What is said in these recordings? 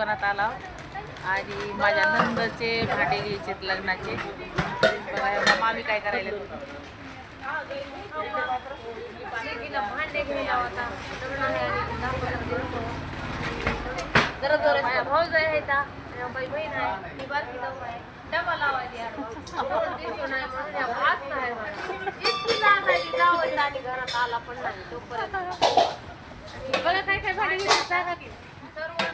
दुकानात आला आणि माझ्या नंदचे भांडे घ्यायचे लग्नाचे. बघा मामी काय करायला भांडे घ्यायला होता लग्न आहे जरा बहीण बारकी जाऊ डबा लावायची म्हणून भात नाही मला. इतकी लाज आहे ती जावं आणि घरात आला पण नाही तोपर्यंत. बघा काय काय भांडे सांगा की सर्व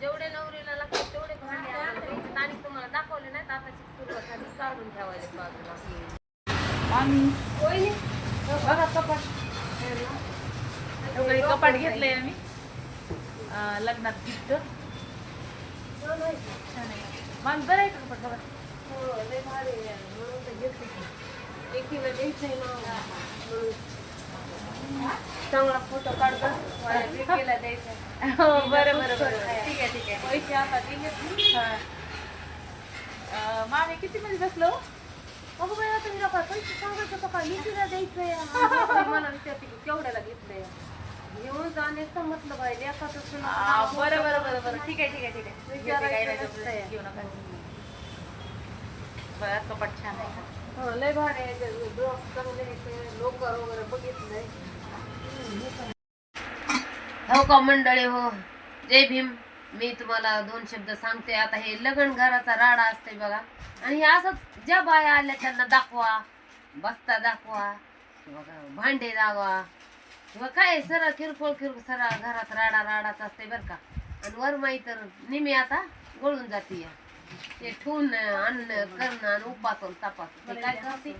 जेवढे नवरीला लागतात तेवढे भांडे आणले. आणि तुम्हाला दाखवले नाही आता सुरुवात झाली काढून ठेवायचे बाजूला मामी बघा कपाट. कपाट घेतलंय आम्ही लग्नात गिफ्ट मामी बरं आहे कपाट? बघा. हो. चांगला फोटो द्यायचा हो बरं बरं बरं. ठीक आहे ठीक आहे. पैसे आता दिले हा. मामी किती मध्ये बसलो? अगं बाई आता मी नका पैसे का? द्यायचंय. आणि मला विचारते की केवढ्याला घेतलंय? घेऊन जाणे समजलं बाई लेखाचं आ, बरं बरं बरं बरं. ठीक आहे ठीक आहे ठीक आहे. काही नाही जबरदस्ती. घेऊ नका. बघा कपाट छान आहे हो लय भारी आहे. चांगले लोकर वगैरे बघितलंय. हो का मंडळी हो. जय भीम. मी तुम्हाला दोन शब्द सांगते. आता हे लग्न घराचा राडा असते बघा. आणि हे असंच ज्या बाया आल्या त्यांना दाखवा. बस्ता दाखवा. का भांडे दाखवा किंवा काय सरा किरकोळ किरकोळ सरा घरात राडा राडाच असते बरं का. आणि वरमाई तर निमी आता गळून जाते ते ठेवून आणणं करणं आणि उपासन तपास. ते काय करते?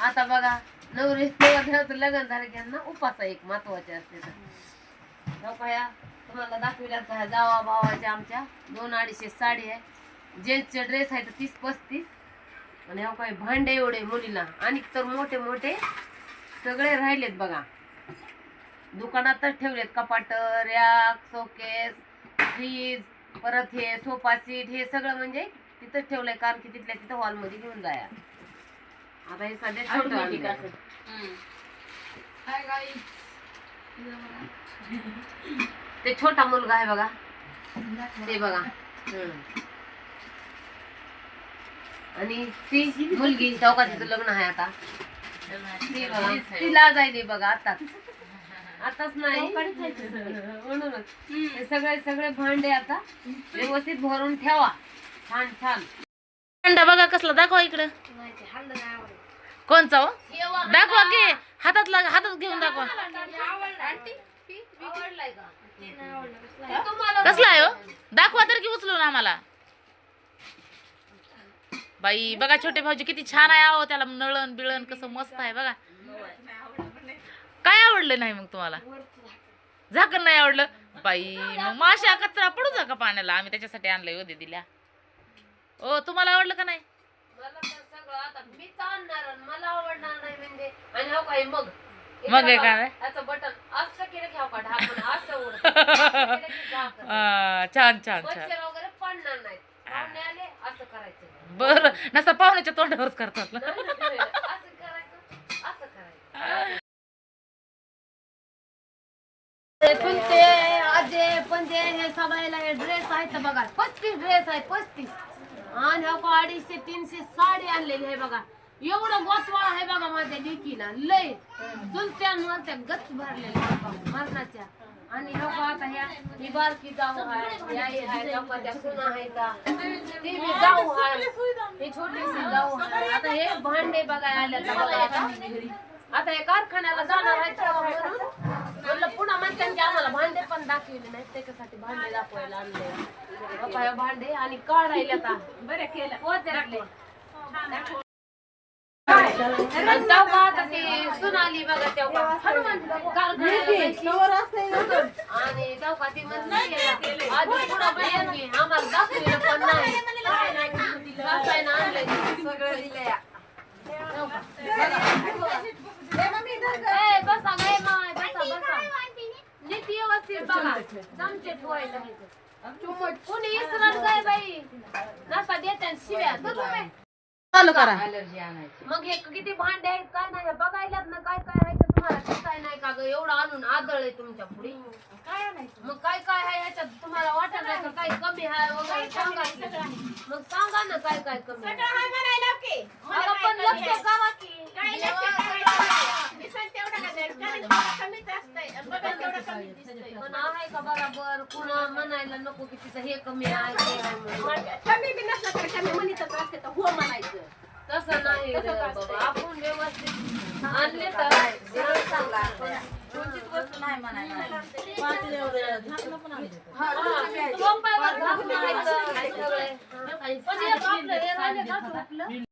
आता बघा नवरी नवरदेवाचं लग्न झालं की यांना उपास एक महत्त्वाचे असते तर. तुम्हाला दाखविल्यात का? जावा भावाच्या आमच्या दोन अडीचशे साडी आहे. जेंट्सचे ड्रेस आहे तर तीस पस्तीस. आणि हो काय भांडे एवढे मुलीला. आणि तर मोठे मोठे सगळे राहिलेत बघा. दुकानातच ठेवलेत कपाट रॅक शोकेस फ्रीज परत हे सोफा सीट हे सगळं म्हणजे तिथंच ठेवलंय कारण की तिथल्या तिथं हॉलमध्ये घेऊन जाया. आता हे सध्या छोटं. हम्म. ते छोटा मुलगा आहे बघा. ते बघा. आणि ती मुलगी चौकातीचं लग्न आहे आता. ती बघा. ती लाजायली बघा आताच. आताच नाही. म्हणूनच. हे सगळे सगळे भांडे आता व्यवस्थित भरून ठेवा. छान छान. अंडा बघा कसला. दाखवा इकडं. कोणचा हो? दाखवा की. हातात लाग हातात घेऊन दाखवा. कसला आहे हो? दाखवा तर की उचलून आम्हाला. बाई बघा छोटे भाऊजी किती छान आहे अहो त्याला नळण बिळण कसं मस्त आहे बघा. काय आवडलं नाही मग तुम्हाला? झाकण नाही आवडलं? बाई मग माशा कचरा पडू जा का पाण्याला? आम्ही त्याच्यासाठी आणलंय होते दिल्या ओ तुम्हाला आवडलं का नाही? मला तर सगळं आता मीच आणणार आणि मला आवडणार नाही म्हणजे. आणि हो काय मग. मग हे काय? त्याचं छान छान छान. बर नसता पाहुण्याच्या तोंडावरच करतात. नाही, नाही, असं करायचं असं करायचं. चुलते आजे पंजे हे सगळ्याला हे ड्रेस आहेत बघा. पस्तीस ड्रेस आहेत पस्तीस. आणि हो अडीचशे तीनशे साडी आणलेली आहे बघा. एवढं गोतवाळ आहे बघा माझ्या लेकीला. लय. चुलत्यांवर त्या गच भरलेल्या मरणाच्या. आणि हो का आता ह्या ही बारकी जाऊ आहे आहे त्या सुना ती. जाऊ आहे ही छोटीशी जाऊ आहे आता हे भांडे बघायला आल्या बघा आता. आता हे कारखान्याला जाणार तेव्हा म्हणून. म्हणलं पुन्हा म्हणते की आम्हाला भांडे पण दाखवले नाहीत त्याच्यासाठी भांडे दाखवायला आणले. बाबा भांडे आणि काढायला आता. बरे केलं. होते. आणि तेव्हा आता ते सुनाली बघा तेव्हा हनुमान कारखान्याला जायची. आणि तेव्हा ती म्हणली आधी पुन्हा बहिणी आम्हाला दाखवलं पण नाही दाखवायला आणलंय सगळं दिलंय ए, बसा गे माय, बसा, बसा. व्यवस्थित बघा. चमचे आहेत. कोणी इसरण काय बाई नका देत्या शिव्या चालू करा मग हे किती भांडे आहेत काय नाही हे बघायलात ना काय काय आहे ते तुम्हाला दिसाय नाही का ग एवढं आणून आदळ आहे तुमच्यापुढे मग काय काय आहे ह्याच्यात तुम्हाला वाटत नाही का काही कमी आहे वगैरे सांगा की. मग सांगा ना काय काय कमी आहे. सगळं हाय म्हणायला की. मला अगं, पण काय लक्ष कमी आहे? करा की काय लक्ष पण आहे का बरोबर कुणा म्हणायला नको की तिचं हे कमी आहे ते आहे म्हणून. मग कमी बी नसलं तरी कमी म्हणतच असते तर हो म्हणायचं. तसं नाही रे. बाबा आपण व्यवस्थित आणले तर सरळ चांगला पण कोणतीच वस्तू नाही म्हणायला हा, टोपावर झाकून आहे तर सगळे. पण हे आपलं हे राहिले का टोपलं?